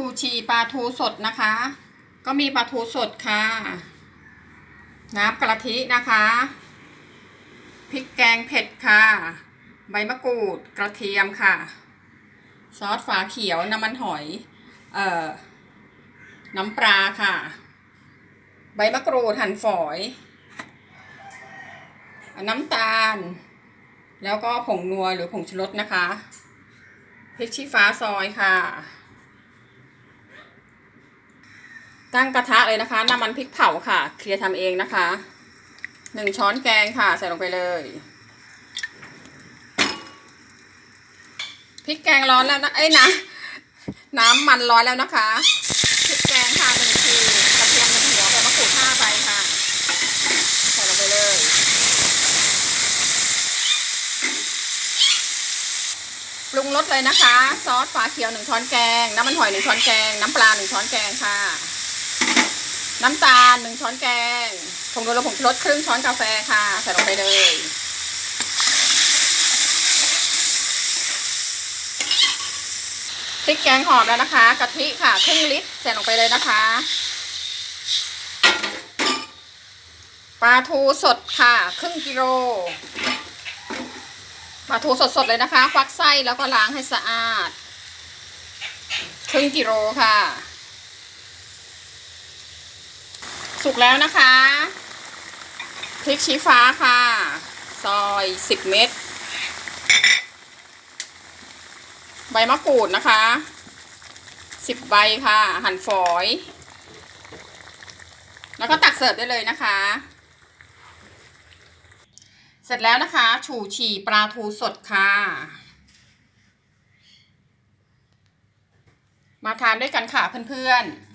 ชูชีปลาทูสดนะคะ ก็มีปลาทูสดค่ะ น้ำกะทินะคะพริกแกงเผ็ดค่ะ ใบมะกรูดกระเทียมค่ะ ซอสฝาเขียวน้ำมันหอย เอ่อ น้ำปลาค่ะ ใบมะกรูดหั่นฝอย น้ำตาล แล้วก็ผงนัวหรือผงชูรสนะคะพริกชี้ฟ้าซอยค่ะ ตั้งกระทะเลยนะคะ น้ำมันพริกเผาค่ะ เคลียร์ทำเองนะคะ หนึ่งช้อนแกงค่ะ ใส่ลงไปเลยพริกแกงร้อนแล้วนะเอ้ยนะน้ำมันร้อนแล้วนะคะพริกแกงค่ะหนึ่งขีดกระเทียมหนึ่งหัวใบมะกรูดห้าใบค่ะ ใส่ลงไปเลยปรุงรสเลยนะคะ ซอสฝาเขียวหนึ่งช้อนแกง น้ำมันหอยหนึ่งช้อนแกง น้ำปลาหนึ่งช้อนแกงค่ะ น้ำตาลหนึ่งช้อนแกงผงดูแลผงชูรสครึ่งช้อนกาแฟค่ะ ใส่ลงไปเลยพริกแกงหอมแล้วนะคะกะทิค่ะครึ่งลิตรใส่ลงไปเลยนะคะปลาทูสดค่ะ ครึ่งกิโลปลาทูสดๆเลยนะคะ ควักไส้แล้วก็ล้างให้สะอาด ครึ่งกิโลค่ะ สุกแล้วนะคะพริกชี้ฟ้าค่ะ ซอยสิบเม็ดใบมะกรูดนะคะสิบใบค่ะ หั่นฝอย แล้วก็ตักเสิร์ฟได้เลยนะคะ เสร็จแล้วนะคะ ฉู่ฉี่ปลาทูสดค่ะ มาทานด้วยกันค่ะเพื่อนๆ